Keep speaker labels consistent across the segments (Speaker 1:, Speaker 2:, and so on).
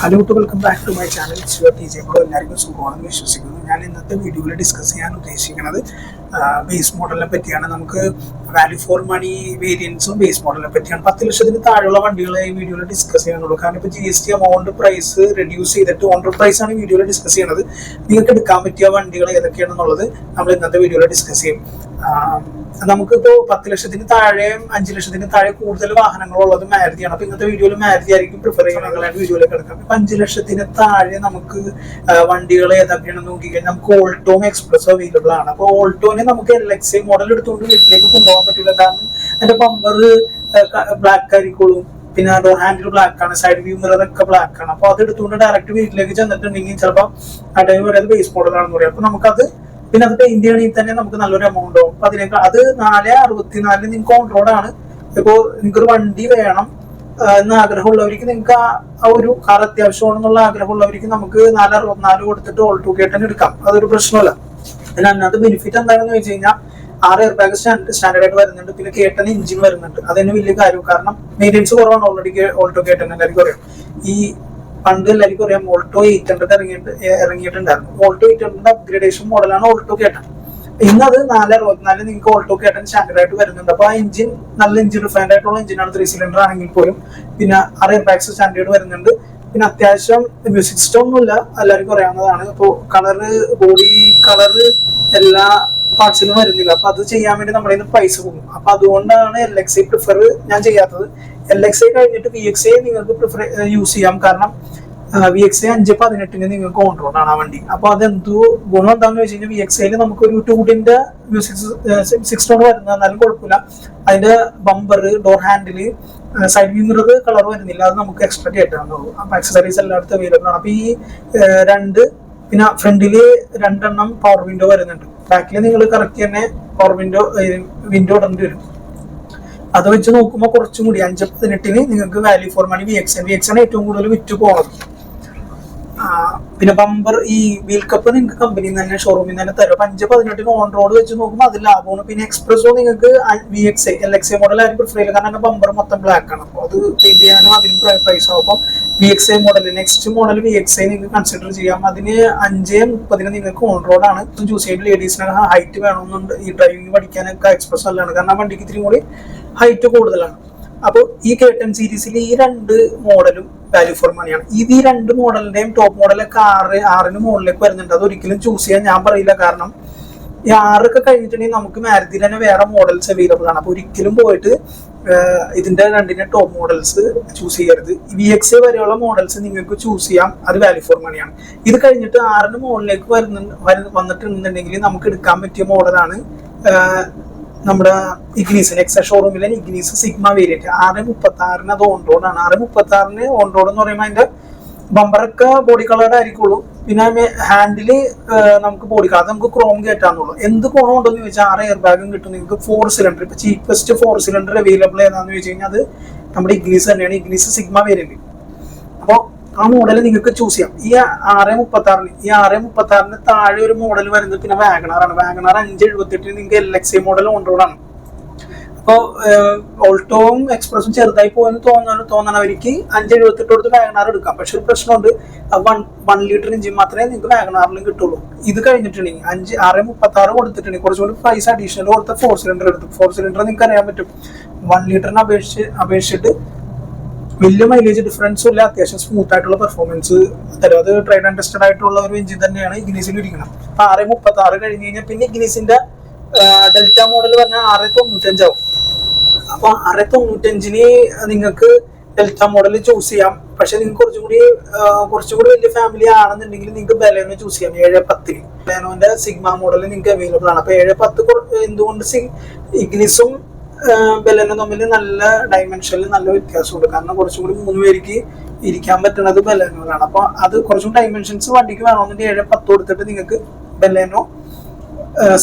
Speaker 1: Hello welcome back to my channel Shiva T എല്ലാവർക്കും സുഖമാണെന്ന് വിശ്വസിക്കുന്നു. ഞാൻ ഇന്നത്തെ വീഡിയോയിൽ ഡിസ്കസ് ചെയ്യാൻ ഉദ്ദേശിക്കുന്നത് ബേസ് മോഡലിനെ പറ്റിയാണ്. നമുക്ക് വാല്യൂ ഫോർ മണി വേരിയൻസും ബേസ് മോഡലിനെ പറ്റിയാണ്. പത്ത് ലക്ഷത്തിന് താഴെയുള്ള വണ്ടികളെ ഈ വീഡിയോയിൽ ഡിസ്കസ് ചെയ്യാനുള്ളൂ. കാരണം ഇപ്പോൾ G S T amount price reduce ചെയ്തിട്ട് ഓൺ പ്രൈസ് ആണ് വീഡിയോയിൽ ഡിസ്കസ് ചെയ്യുന്നത് നിങ്ങൾക്ക് എടുക്കാൻ പറ്റിയ വണ്ടികൾ ഏതൊക്കെയാണെന്നുള്ളത് നമ്മൾ ഇന്നത്തെ വീഡിയോയിൽ ഡിസ്കസ് ചെയ്യും. നമുക്കിപ്പോ പത്ത് ലക്ഷത്തിന് താഴെയും അഞ്ച് ലക്ഷത്തിന് താഴെ കൂടുതൽ വാഹനങ്ങളുള്ളത് മാരുതിയാണ്. അപ്പൊ ഇന്നത്തെ വീഡിയോയിൽ മാരുതി ആയിരിക്കും പ്രിഫർ ചെയ്യുന്നത്. വീഡിയോയിലേക്ക് എടുക്കാം ഇപ്പൊ അഞ്ച് ലക്ഷത്തിന് താഴെ നമുക്ക് വണ്ടികൾ ഏതൊക്കെയാണെന്ന് നോക്കിക്കഴിഞ്ഞാൽ നമുക്ക് ഓൾട്ടോം എക്സ്പ്രസ് അവൈലബിൾ ആണ്. അപ്പൊ ഓൾട്ടോനെ നമുക്ക് എൽ എക്സ് മോഡൽ എടുത്തുകൊണ്ട് വീട്ടിലേക്ക് കൊണ്ടുപോകാൻ പറ്റില്ല. കാരണം അതിന്റെ ബമ്പർ ബ്ലാക്ക് ആയിരിക്കുള്ളൂ. പിന്നെ ഡോർ ഹാൻഡിൽ ബ്ലാക്ക് ആണ് സൈഡ് വ്യൂ മിറർ ഒക്കെ ബ്ലാക്ക് ആണ്. അപ്പൊ അത് എടുത്തുകൊണ്ട് ഡയറക്റ്റ് വീട്ടിലേക്ക് ചെന്നിട്ടുണ്ടെങ്കിൽ ചിലപ്പോൾ അടവ് പറയുന്നത് ബേസ് മോഡലാണെന്ന് പറയാം. അപ്പൊ നമുക്കത് പിന്നെ അത് പെയിന്റ് ചെയ്യണമെങ്കിൽ തന്നെ നമുക്ക് നല്ലൊരു എമൗണ്ട് ആവും അതിനേക്കാൾ അത് നാല് അറുപത്തിനാലിന് നിങ്ങൾക്ക് ഓൺ റോഡാണ് ഇപ്പോ നിങ്ങൾക്കൊരു വണ്ടി വേണം എന്ന ആഗ്രഹമുള്ളവർക്ക് നിങ്ങൾക്ക് ആ ഒരു കാർ അത്യാവശ്യമാണെന്നുള്ള ആഗ്രഹമുള്ളവർക്ക് നമുക്ക് നാല് അറുപത്തിനാല് കൊടുത്തിട്ട് ഓൾ ടു കേട്ടൻ എടുക്കാം. അതൊരു പ്രശ്നമല്ല പിന്നെ അതിനകത്ത് ബെനിഫിറ്റ് എന്താണെന്ന് വെച്ച് കഴിഞ്ഞാൽ ആറ് എയർ ബാഗ് സ്റ്റാൻഡേർഡ് ആയിട്ട് വരുന്നുണ്ട്. പിന്നെ കേട്ടൻ എഞ്ചിൻ വരുന്നുണ്ട്. അതിന് വലിയ കാര്യം. കാരണം മെയിന്റെനൻസ് കുറവാണ് ഓൾറെഡി ഓൾ ടു കേട്ടൻ എല്ലാവർക്കും അറിയാം. ഈ പണ്ട് എല്ലാവർക്കും അറിയാം ഓൾട്ടോ എയ്റ്റ് ഹൺഡ്രഡ് ഇറങ്ങിയിട്ട് ഇറങ്ങിയിട്ടുണ്ടായിരുന്നു. ഓൾട്ടോ എയ്റ്റ് ഹൺഡ്രഡ് അപ്ഗ്രേഡേഷൻ മോഡലാണ് ഓൾട്ടോ കേട്ടൻ. ഇന്ന് അത് നാല് അറുപത്തിനാല് നിങ്ങൾക്ക് ഓൾട്ടോ കേട്ടൻ സ്റ്റാൻഡേർഡ് ആയിട്ട് വരുന്നുണ്ട്. അപ്പൊ ആ എഞ്ചിൻ നല്ല എഞ്ചിൻ റിഫൈൻഡ് ആയിട്ടുള്ള എഞ്ചിനാണ് ത്രീ സിലിണ്ടർ ആണെങ്കിൽ പോലും. പിന്നെ ആറ് എയർബാഗ്സ് സ്റ്റാൻഡേർഡ് വരുന്നുണ്ട്. പിന്നെ അത്യാവശ്യം മ്യൂസിക് സിസ്റ്റം ഒന്നുമില്ല എല്ലാവർക്കും അറിയാവുന്നതാണ്. ഇപ്പോൾ കളറ് ബോഡി കളറ് എല്ലാ പാർട്സിലും വരുന്നില്ല. അപ്പൊ അത് ചെയ്യാൻ വേണ്ടി നമ്മുടെ നിന്ന് പൈസ പോകും. അപ്പൊ അതുകൊണ്ടാണ് എൽ എക്സ് ഐ പ്രിഫർ ഞാൻ ചെയ്യാത്തത്. എൽ എക്സ് ഐ കഴിഞ്ഞിട്ട് വി എക്സ് ഐ നിങ്ങൾക്ക് പ്രിഫർ യൂസ് ചെയ്യാം. കാരണം വി എക്സ് ഐ അഞ്ച് പതിനെട്ടിന് നിങ്ങൾക്ക് ഓൺ ആണ് ആ വണ്ടി. അപ്പൊ അതെന്തോ ഗുണം എന്താണെന്ന് വെച്ച് കഴിഞ്ഞാൽ വി എക്സ് ഐയിൽ നമുക്ക് ഒരു ടൂഡിന്റെ മ്യൂസിക് സിക്സ് ടോൺ വരുന്നത് എന്നാലും കുഴപ്പമില്ല. അതിന്റെ bumper door handle side view mirror colour വരുന്നില്ല. അത് നമുക്ക് എക്സ്ട്രാ കേട്ടാന്നുള്ളൂ അപ്പൊ അക്സസറീസ് എല്ലായിടത്തും അവൈലബിൾ ആണ്. അപ്പൊ ഈ രണ്ട് പിന്നെ ഫ്രണ്ടിൽ രണ്ടെണ്ണം പവർ വിൻഡോ വരുന്നുണ്ട്. ബാക്കിൽ നിങ്ങൾ കറക്റ്റ് തന്നെ പവർ വിൻഡോ വിൻഡോ ഇടേണ്ടി വരും. അത് വെച്ച് നോക്കുമ്പോൾ കുറച്ചും കൂടി അഞ്ച് പതിനെട്ടിന് നിങ്ങൾക്ക് value for money V X V X ആണ് ഏറ്റവും കൂടുതൽ വിറ്റ് പോകുന്നത് പിന്നെ ബമ്പർ ഈ വീൽ കപ്പ് നിങ്ങൾക്ക് കമ്പനിയിൽ തന്നെ ഷോറൂമിൽ നിന്ന് തന്നെ തരും. അഞ്ച് പതിനെട്ടിന് ഓൺ റോഡ് വെച്ച് നോക്കുമ്പോൾ അത് ലാഭമാണ്. പിന്നെ എക്സ്പ്രസോ നിങ്ങൾക്ക് V X L X A model ആരും പ്രിഫർ ചെയ്യില്ല. കാരണം ബമ്പർ മൊത്തം ബ്ലാക്ക് ആണ്. അപ്പോൾ അത് പെയിന്റ് ചെയ്യാനും അതിനും പ്രൈസ് അപ്പം V X I model next model V X I നിങ്ങൾക്ക് കൺസിഡർ ചെയ്യാം. അതിന് അഞ്ച് മുപ്പതിന് നിങ്ങൾക്ക് ഓൺ റോഡാണ് ചൂസ് ചെയ്ത് ലേഡീസിന് ഹൈറ്റ് വേണമെന്നുണ്ട്. ഈ ഡ്രൈവിംഗ് പഠിക്കാനൊക്കെ എക്സ്പ്രസ് നല്ലതാണ്. കാരണം വണ്ടിക്ക് ഇത്തിരി കൂടി ഹൈറ്റ് കൂടുതലാണ്. അപ്പോൾ ഈ കെ ടെൻ സീരീസിൽ ഈ രണ്ട് മോഡലും വാല്യൂ ഫോർ മണിയാണ് ഇത് ഈ രണ്ട് മോഡലിന്റെയും ടോപ്പ് മോഡലൊക്കെ ആറ് ആറിന് മുകളിലേക്ക് വരുന്നുണ്ട്. അത് ഒരിക്കലും ചൂസ് ചെയ്യാൻ ഞാൻ പറയില്ല. കാരണം ഈ ആറൊക്കെ കഴിഞ്ഞിട്ടുണ്ടെങ്കിൽ നമുക്ക് മാരുതിയിൽ തന്നെ വേറെ മോഡൽസ് അവൈലബിൾ ആണ്. അപ്പൊ ഒരിക്കലും പോയിട്ട് ഇതിന്റെ രണ്ടിന്റെ ടോപ്പ് മോഡൽസ് ചൂസ് ചെയ്യരുത്. വി എക്സ് വരെയുള്ള മോഡൽസ് നിങ്ങൾക്ക് ചൂസ് ചെയ്യാം. അത് വാല്യൂ ഫോർ മണിയാണ് ഇത് കഴിഞ്ഞിട്ട് ആറിന് മുകളിലേക്ക് വരുന്ന വരു- വന്നിട്ടുണ്ടെന്നുണ്ടെങ്കിൽ നമുക്ക് എടുക്കാൻ പറ്റിയ മോഡലാണ് നമ്മുടെ ഇഗ്നീസ് എക്സ ഷോറൂമിലെ ഇഗ്നീസ് സിഗ്മ വേരിയന്റ് ആറ് മുപ്പത്തി ആറിന് അത് ഓൺ റോഡ് ആണ്. ആറ് മുപ്പത്തി ആറിന് ഓൺ റോഡ് എന്ന് പറയുമ്പോൾ അതിന്റെ ബമ്പറൊക്കെ ബോഡി കളർഡ് ആയിരിക്കുള്ളൂ. പിന്നെ ഹാൻഡിൽ നമുക്ക് ബോഡി കളർ നമുക്ക് ക്രോം കയറ്റാന്നുള്ളൂ എന്ത് ഗുണം ഉണ്ടെന്ന് ചോദിച്ചാൽ ആറ് എയർ ബാഗും കിട്ടും. നിങ്ങൾക്ക് ഫോർ സിലിണ്ടർ ഇപ്പൊ ചീപ്പസ്റ്റ് ഫോർ സിലിണ്ടർ അവൈലബിൾ ഏതാന്ന് ചോദിച്ചു കഴിഞ്ഞാൽ അത് നമ്മുടെ ഇഗ്ലീസ് തന്നെയാണ്. ഇഗ്ലീസ് സിഗ്മ വേരിയന്റ് അപ്പോൾ ആ മോഡൽ നിങ്ങൾക്ക് ചൂസ് ചെയ്യാം. ഈ ആറ് മുപ്പത്തി ആറിന് ഈ ആറ് മുപ്പത്തി ആറിന് താഴെ ഒരു മോഡൽ വരുന്നത് പിന്നെ ആണ് വാഗണാർ അഞ്ച് എഴുപത്തെട്ടിന് നിങ്ങൾക്ക് എൽ എക്സ് മോഡൽ ഓൺ റോഡാണ് അപ്പോൾ ഓൾട്ടോവും എക്സ്പ്രസും ചെറുതായി പോകുമെന്ന് തോന്നണം തോന്നണവർക്ക് അഞ്ച് എഴുപത്തെട്ട് കൊടുത്ത് എടുക്കാം. പക്ഷെ ഒരു പ്രശ്നമുണ്ട്. വൺ വൺ ലിറ്റർ ഇഞ്ചിൻ മാത്രമേ നിങ്ങൾക്ക് വാഗണാറിലും കിട്ടുള്ളൂ. ഇത് കഴിഞ്ഞിട്ടുണ്ടെങ്കിൽ അഞ്ച് ആറ് മുപ്പത്തി ആറ് കൊടുത്തിട്ടുണ്ടെങ്കിൽ കുറച്ചുകൂടി പ്രൈസ് അഡീഷണൽ കൊടുത്ത ഫോർ സിലിണ്ടർ എടുത്തു ഫോർ സിലിണ്ടർ നിങ്ങൾക്ക് അറിയാൻ പറ്റും. വൺ ലിറ്ററിനെ അപേക്ഷിച്ച് അപേക്ഷിച്ചിട്ട് വലിയ മൈലേജ് ഡിഫറൻസ് ഇല്ല. അത്യാവശ്യം സ്മൂത്ത് ആയിട്ടുള്ള പെർഫോമൻസ് തരും. അത് ട്രൈഡ് ആൻഡ് ടെസ്റ്റഡ് ആയിട്ടുള്ള ഒരു എഞ്ചിൻ തന്നെയാണ് ഇഗ്നീസിൽ ഇരിക്കുന്നത്. അപ്പൊ ആറ് മുപ്പത്തി ആറ് കഴിഞ്ഞ് കഴിഞ്ഞാൽ പിന്നെ ഇഗ്നീസിന്റെ ഡെൽറ്റ മോഡൽ പറഞ്ഞാൽ ആറ് തൊണ്ണൂറ്റഞ്ചാവും അപ്പൊ ആറ് തൊണ്ണൂറ്റഞ്ചിന് നിങ്ങൾക്ക് ഡെൽറ്റ മോഡൽ ചൂസ് ചെയ്യാം. പക്ഷെ നിങ്ങൾക്ക് കുറച്ചും കൂടി കുറച്ചും കൂടി വലിയ ഫാമിലി ആണെന്നുണ്ടെങ്കിൽ നിങ്ങൾക്ക് ബലേനോ ചൂസ് ചെയ്യാം. ഏഴ് പത്തിന് ബലേനോന്റെ സിഗ്മ മോഡൽ നിങ്ങൾക്ക് അവൈലബിൾ ആണ്. അപ്പൊ ഏഴ് പത്ത് എന്തുകൊണ്ട് ഇഗ്നിസും ബലേനോ തമ്മിൽ നല്ല ഡയമെൻഷനിൽ നല്ല വ്യത്യാസമുണ്ട് കാരണം കുറച്ചും കൂടി മൂന്ന് പേർക്ക് ഇരിക്കാൻ പറ്റുന്നത് ബലേനോയിലാണ് അപ്പൊ അത് കുറച്ചും ഡയമെൻഷൻസ് വണ്ടിക്ക് വേണമെന്നുണ്ടെങ്കിൽ ഏഴ് പത്ത് കൊടുത്തിട്ട് നിങ്ങൾക്ക് ബലേനോ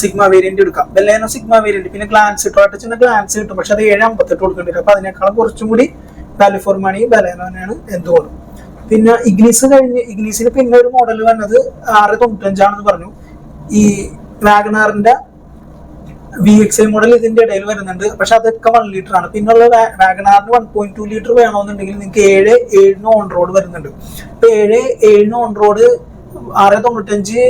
Speaker 1: സിഗ്മ വേരിയന്റ് എടുക്കാം. ബെല്ലേനോ സിഗ്മ വേരിയന്റ് പിന്നെ ഗ്ലാൻസ് കിട്ടും ചിന്ന ഗ്ലാൻസ് കിട്ടും. പക്ഷെ അത് ഏഴ് അമ്പത്തെട്ട് കൊടുക്കേണ്ടി വരും അപ്പൊ അതിനേക്കാളും കുറച്ചും കൂടി വാല്യൂ ഫോർ എന്തുകൊണ്ടും. പിന്നെ ഇഗ്നീസ് കഴിഞ്ഞ് ഇഗ്നീസിന് പിന്നെ ഒരു മോഡൽ വന്നത് ആറ് തൊണ്ണൂറ്റഞ്ചാണെന്ന് പറഞ്ഞു. ഈ വാഗണാറിന്റെ വി എക്സ് ഐ മോഡൽ ഇതിന്റെ ഇടയിൽ വരുന്നുണ്ട്. പക്ഷെ അതൊക്കെ വൺ ലിറ്റർ ആണ്. പിന്നുള്ള വാഗനാറിന് വൺ പോയിന്റ് ടു ലിറ്റർ വേണമെന്നുണ്ടെങ്കിൽ നിങ്ങൾക്ക് ഏഴ് ഏഴിന് ഓൺ റോഡ് വരുന്നുണ്ട്. ഇപ്പൊ ഏഴ് ഏഴിന് ഓൺ റോഡ് ആറ് തൊണ്ണൂറ്റഞ്ച്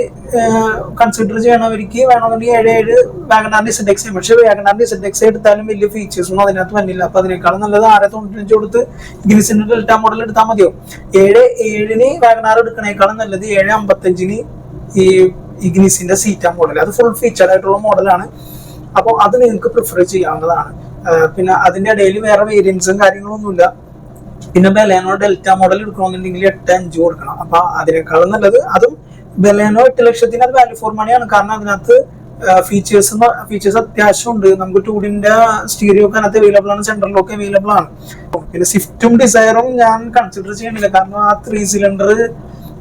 Speaker 1: കൺസിഡർ ചെയ്യണവർക്ക് വേണമെന്നുണ്ടെങ്കിൽ ഏഴ് ഏഴ് വാഗനാറിന്റെ ഇസഡ് ചെയ്യും പക്ഷെ വാഗനാറിന്റെ ഇസഡ് എക്സ് എടുത്താലും വലിയ ഫീച്ചേഴ്സ് ഒന്നും അതിനകത്ത് വന്നില്ല. അപ്പൊ അതിനേക്കാളും നല്ലത് ആറ് തൊണ്ണൂറ്റഞ്ച് കൊടുത്ത് ഗ്രിസിന്റെ ഡെൽറ്റ മോഡൽ എടുത്താൽ മതിയോ? ഏഴ് ഏഴിന് വാഗനാർ എടുക്കണേക്കാളും നല്ലത് ഏഴ് അമ്പത്തഞ്ചിന് ഈ ഇഗ്നിസിന്റെ സീറ്റ മോഡൽ അത് ഫുൾ ഫീച്ചർ ആയിട്ടുള്ള മോഡലാണ് അപ്പോൾ അത് നിങ്ങൾക്ക് പ്രിഫർ ചെയ്യാവുന്നതാണ്. പിന്നെ അതിന്റെ ഇടയിൽ വേറെ വേരിയൻസും കാര്യങ്ങളൊന്നുമില്ല. പിന്നെ ബലേനോ ഡെൽറ്റ മോഡൽ എടുക്കണമെന്നുണ്ടെങ്കിൽ എട്ട് അഞ്ച് കൊടുക്കണം. അപ്പൊ അതിനേക്കാളും നല്ലത് അതും ബലേനോ എട്ട് ലക്ഷത്തിന് അത് വാല്യൂ ഫോർ മണിയാണ് കാരണം അതിനകത്ത് ഫീച്ചേഴ്സ് ഫീച്ചേഴ്സ് അത്യാവശ്യം ഉണ്ട്. നമുക്ക് ടൂഡിന്റെ സ്റ്റീരിയോ ഒക്കെ അതിനകത്ത് അവൈലബിൾ ആണ്. സെൻട്രലിലൊക്കെ അവൈലബിൾ ആണ്. പിന്നെ സ്വിഫ്റ്റും ഡിസയറും ഞാൻ കൺസിഡർ ചെയ്യണില്ല കാരണം ആ ത്രീ സിലിണ്ടർ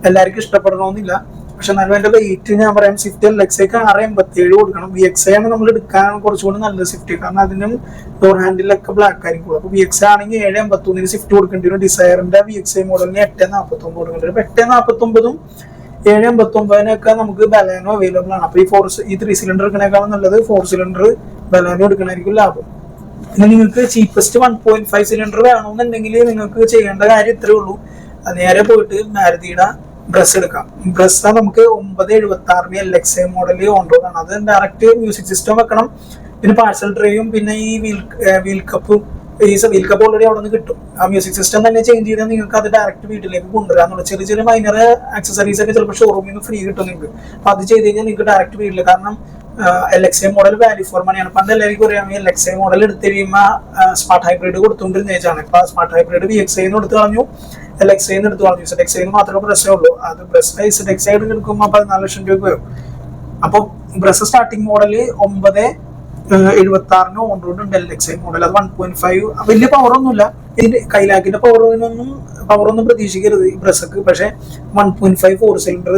Speaker 1: എല്ലാവർക്കും ഇഷ്ടപ്പെടണമെന്നില്ല. പക്ഷെ എന്നാലും എന്റെ വെയിറ്റ് ഞാൻ പറയാം സ്വിഫ്റ്റ് എൽ എക്സ് ഐക്ക് ആറ് എൺപത്തിയേഴ് കൊടുക്കണം. വി എക്സ് ആണ് നമ്മൾ എടുക്കാൻ കുറച്ചുകൂടി നല്ല സ്വിഫ്റ്റ് കാരണം അതിനും ഡോർ ഹാൻഡിലൊക്കെ ബ്ലാക്ക് ആയിരിക്കും. അപ്പൊ വി എക്സ് ആണെങ്കിൽ ഏഴ് എൺപത്തൊന്നിന് സ്വിഫ്റ്റ് കൊടുക്കേണ്ടി വരും. ഡിസയറിന്റെ വി എക്സ് ഐ മോഡലിന് എട്ട് നാൽപ്പത്തൊമ്പത് കൊടുക്കേണ്ടി വരും. എട്ട് നാൽപ്പത്തി ഏഴ് എൺപത്തൊമ്പതിനൊക്കെ നമുക്ക് ബലാനോ അവൈലബിൾ ആണ്. അപ്പൊ ഈ ഫോർ ഈ ത്രീ സിലിണ്ടർ എടുക്കണേക്കാളും നല്ലത് ഫോർ സിലിണ്ടർ ബലാനോ എടുക്കണായിരിക്കും ലാഭം. പിന്നെ നിങ്ങൾക്ക് cheapest one point five cylinder വേണമെന്നുണ്ടെങ്കിൽ നിങ്ങൾക്ക് ചെയ്യേണ്ട കാര്യം ഇത്രേ ഉള്ളൂ. നേരെ പോയിട്ട് മാരുതിയുടെ ബ്രസ് എടുക്കാം. ബ്രസ് നമുക്ക് ഒമ്പത് എഴുപത്തി ആറിന് L X I model on road ആണ് അത് ഡയറക്റ്റ് മ്യൂസിക് സിസ്റ്റം വെക്കണം. പിന്നെ പാഴ്സൽ ഡ്രൈവും പിന്നെ ഈ വീൽ വീൽ കപ്പും ഈ വീൽ കപ്പ് ഓൾറെഡി അവിടെ നിന്ന് കിട്ടും. ആ മ്യൂസിക് സിസ്റ്റം തന്നെ ചേഞ്ച് ചെയ്താൽ നിങ്ങൾക്ക് അത് ഡയറക്റ്റ് വീട്ടിലേക്ക് കൊണ്ടുവരാന്നുള്ള ചെറിയ ചെറിയ മൈനർ ആക്സസറീസ് ഒക്കെ ചിലപ്പോൾ ഷോറൂമിൽ നിന്ന് ഫ്രീ കിട്ടും നിങ്ങൾക്ക്. അപ്പൊ അത് ചെയ്ത് കഴിഞ്ഞാൽ നിങ്ങൾക്ക് ഡയറക്റ്റ് വീട്ടിൽ കാരണം L X I model value for മണിയാണ് പണ്ട് എല്ലാവർക്കും അറിയാം എൽ എക്സ് ഐ മോഡൽ എടുത്ത് കഴിയുമ്പോൾ സ്മാർട്ട് ഹൈബ്രിഡ് കൊടുത്തുകൊണ്ടിരുന്നേച്ചാണ് ഇപ്പൊ smart hybrid V X I കൊടുത്തു കളഞ്ഞു. എക്സ് ഐ എടുത്ത് കളഞ്ഞു എക്സൈന് മാത്രമേ പ്രശ്നമുള്ളൂ. അത് എക്സ് ഐ എടുക്കുമ്പോൾ പതിനാല് ലക്ഷം രൂപ വരും. അപ്പൊ ബ്രസ് സ്റ്റാർട്ടിംഗ് മോഡൽ ഒമ്പത് എഴുപത്തി ആറിന് ഓൺ റോഡ് ഉണ്ട് എൽ എക്സ് മോഡൽ അത് വൺ പോയിന്റ് ഫൈവ് വലിയ പവർ ഒന്നുമില്ല. ഇതിന്റെ കൈലാക്കിന്റെ പവറിനൊന്നും പവർ ഒന്നും പ്രതീക്ഷിക്കരുത് ഈ ബ്രസ്സൊക്കെ പക്ഷെ one point five four cylinder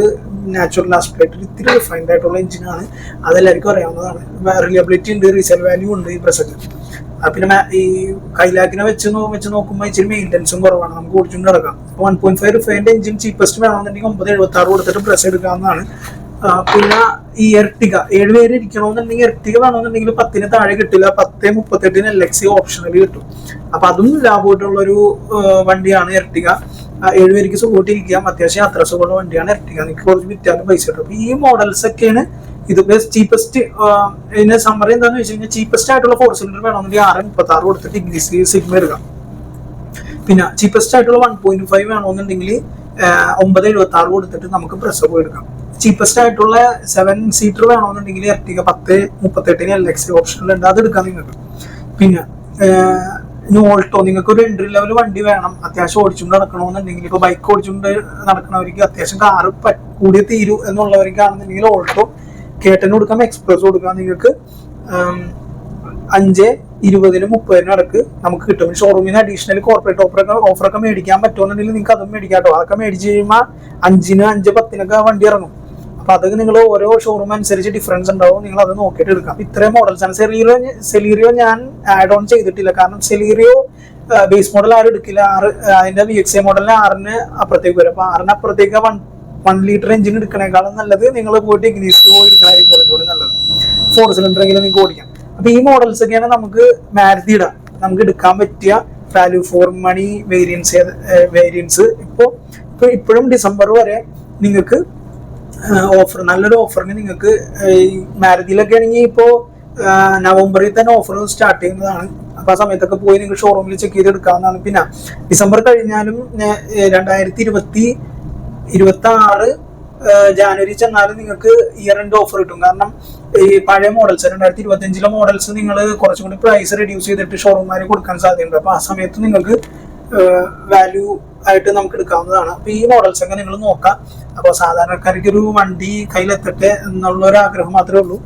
Speaker 1: natural aspirator ഇത്തിരി റിഫൈൻഡ് ആയിട്ടുള്ള എഞ്ചിനാണ് അതെല്ലാവർക്കും അറിയാവുന്നതാണ്. റിലയബിലിറ്റി ഉണ്ട് റീസെൽ വാല്യൂ ഉണ്ട് ഈ ബ്രസ്സക്ക് പിന്നെ ഈ കൈലാക്കിനെ വെച്ച് വെച്ച് നോക്കുമ്പോൾ ഇച്ചിരി മെയിന്റെനൻസും കുറവാണ്. നമുക്ക് ഓടിച്ചുകൊണ്ട് നടക്കാം one point five refined engine cheapest വേണമെന്നുണ്ടെങ്കിൽ ഒമ്പത് എഴുപത്തി ആറ് കൊടുത്തിട്ട് പ്രസ് എടുക്കാവുന്നതാണ്. പിന്നെ ഈ എർട്ടിക ഏഴ് പേര് ഇരിക്കണമെന്നുണ്ടെങ്കിൽ എർട്ടിക വേണമെന്നുണ്ടെങ്കിൽ പത്തിന് താഴെ കിട്ടില്ല. പത്ത് മുപ്പത്തെട്ടിന് എൽ എക്സി ഓപ്ഷണൽ കിട്ടും. അപ്പൊ അതും ലാഭമായിട്ടുള്ള ഒരു വണ്ടിയാണ് എർട്ടിക ആ, ഏഴ് പേർക്ക് സുഖമായിട്ട് ഇരിക്കാം അത്യാവശ്യം യാത്ര സുഖമുള്ള വണ്ടിയാണ് എർട്ടിക നിങ്ങൾക്ക് കുറച്ച് വിറ്റാലും പൈസ കിട്ടും. അപ്പൊ ഈ മോഡൽസ് ഒക്കെയാണ് ഇത് ചീപ്പസ്റ്റ് ഇതിന്റെ സമ്മറി എന്താണെന്ന് വെച്ച് കഴിഞ്ഞാൽ ചീപ്പസ്റ്റ് ആയിട്ടുള്ള ഫോർ സിലിണ്ടർ വേണമെന്നുണ്ടെങ്കിൽ ആറ് മുപ്പത്തി ആറ് കൊടുത്തിട്ട് ഇംഗ്ലീഷ് സിഗ്മ എടുക്കാം പിന്നെ ചീപ്പസ്റ്റ് ആയിട്ടുള്ള വൺ പോയിന്റ് ഫൈവ് വേണമെന്നുണ്ടെങ്കിൽ ഒമ്പത് എഴുപത്തി ആറ് കൊടുത്തിട്ട് നമുക്ക് പ്രസ് പോയി എടുക്കാം ചീപ്പസ്റ്റ് ആയിട്ടുള്ള സെവൻ സീറ്റർ വേണമെന്നുണ്ടെങ്കിൽ എർട്ടിക പത്ത് മുപ്പത്തെട്ടിന് എൽ എക്സ് ഓപ്ഷനിലുണ്ട് അത് എടുക്കാം നിങ്ങൾക്ക്. പിന്നെ ഓൾട്ടോ നിങ്ങൾക്ക് ഒരു എൻട്രി ലെവൽ വണ്ടി വേണം. അത്യാവശ്യം ഓടിച്ചുകൊണ്ട് നടക്കണമെന്നുണ്ടെങ്കിൽ ഇപ്പൊ ബൈക്ക് ഓടിച്ചുകൊണ്ട് നടക്കണവർക്ക് അത്യാവശ്യം കാറ് കൂടിയ തീരൂ എന്നുള്ളവർക്കാണെന്നുണ്ടെങ്കിൽ ഓൾട്ടോ കേട്ടന് കൊടുക്കാം എക്സ്പ്രസ് കൊടുക്കാം നിങ്ങൾക്ക് അഞ്ച് ഇരുപതിനും മുപ്പതിനും ഇടയ്ക്ക് നമുക്ക് കിട്ടും. ഷോറൂമിൽ നിന്ന് അഡീഷണൽ കോർപ്പറേറ്റ് ഓഫറൊക്കെ ഓഫറൊക്കെ മേടിക്കാൻ പറ്റുമെന്നുണ്ടെങ്കിൽ നിങ്ങൾക്ക് അതും മേടിക്കാം കേട്ടോ. അതൊക്കെ മേടിച്ച് കഴിയുമ്പോൾ അഞ്ചിന് അഞ്ച് പത്തിനൊക്കെ വണ്ടി ഇറങ്ങും. അപ്പൊ അതൊക്കെ നിങ്ങൾ ഓരോ ഷോറൂം അനുസരിച്ച് ഡിഫറൻസ് ഉണ്ടാവും. നിങ്ങൾ അത് നോക്കിയിട്ട് എടുക്കാം. ഇത്രയും മോഡൽസ് ആണ്. സെലീറിയോ സെലീറിയോ ഞാൻ ആഡ് ഓൺ ചെയ്തിട്ടില്ല. കാരണം സെലീറിയോ ബേസ് മോഡൽ ആരും എടുക്കില്ല. ആറ് അതിന്റെ വി എക്സ് എ മോഡലിന് ആറിന് അപ്പുറത്തേക്ക് വരും. അപ്പൊ ആറിന് അപ്പുറത്തേക്ക് വൺ വൺ ലിറ്റർ എഞ്ചിൻ എടുക്കണേക്കാളും നല്ലത് നിങ്ങൾ പോയിട്ട് ഇഗ്നീസ്റ്റ് പോയി എടുക്കണമായിരിക്കും കുറച്ചുകൂടി നല്ലത്. ഫോർ സിലിണ്ടർ എങ്കിലും നിങ്ങൾക്ക് ഓടിക്കാം. അപ്പൊ ഈ മോഡൽസ് ഒക്കെയാണ് നമുക്ക് മാരുതി മാരുതിയുടെ നമുക്ക് എടുക്കാൻ പറ്റിയ value for money variants variants ഇപ്പോൾ ഇപ്പോൾ ഇപ്പോഴും ഡിസംബർ വരെ നിങ്ങൾക്ക് ഓഫർ നല്ലൊരു ഓഫറിന് നിങ്ങൾക്ക് ഈ മാരുതിയിലൊക്കെ ആണെങ്കിൽ ഇപ്പോൾ നവംബറിൽ തന്നെ ഓഫർ സ്റ്റാർട്ട് ചെയ്യുന്നതാണ്. അപ്പൊ ആ സമയത്തൊക്കെ പോയി നിങ്ങൾ ഷോറൂമിൽ ചെക്ക് ചെയ്ത് എടുക്കാവുന്നതാണ്. പിന്നെ ഡിസംബർ കഴിഞ്ഞാലും രണ്ടായിരത്തി ഇരുപത്തി ഇരുപത്തി ആറ് ജാനുവരി ചെന്നാലും നിങ്ങൾക്ക് ഇയർ എൻഡ് ഓഫർ കിട്ടും. കാരണം ഈ പഴയ മോഡൽസ് രണ്ടായിരത്തി ഇരുപത്തി അഞ്ചിലെ മോഡൽസ് നിങ്ങൾ കുറച്ചും കൂടി പ്രൈസ് റെഡ്യൂസ് ചെയ്തിട്ട് ഷോറൂമാർ കൊടുക്കാൻ സാധ്യതയുണ്ട്. അപ്പൊ ആ സമയത്ത് നിങ്ങൾക്ക് വാല്യൂ ആയിട്ട് നമുക്ക് എടുക്കാവുന്നതാണ്. അപ്പൊ ഈ മോഡൽസ് ഒക്കെ നിങ്ങൾ നോക്കാം. അപ്പോൾ സാധാരണക്കാർക്ക് ഒരു വണ്ടി കയ്യിലെത്തട്ടെ എന്നുള്ള ഒരു ആഗ്രഹം മാത്രമേ ഉള്ളൂ.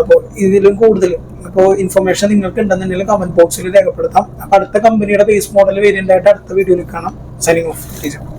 Speaker 1: അപ്പോൾ ഇതിലും കൂടുതൽ അപ്പോൾ ഇൻഫർമേഷൻ നിങ്ങൾക്ക് ഉണ്ടെന്നുണ്ടെങ്കിൽ കമന്റ് ബോക്സിൽ രേഖപ്പെടുത്താം. അപ്പൊ അടുത്ത കമ്പനിയുടെ ബേസ് മോഡൽ വേരിയന്റ് ആയിട്ട് അടുത്ത വീഡിയോയിൽ കാണാം. Signing off teacher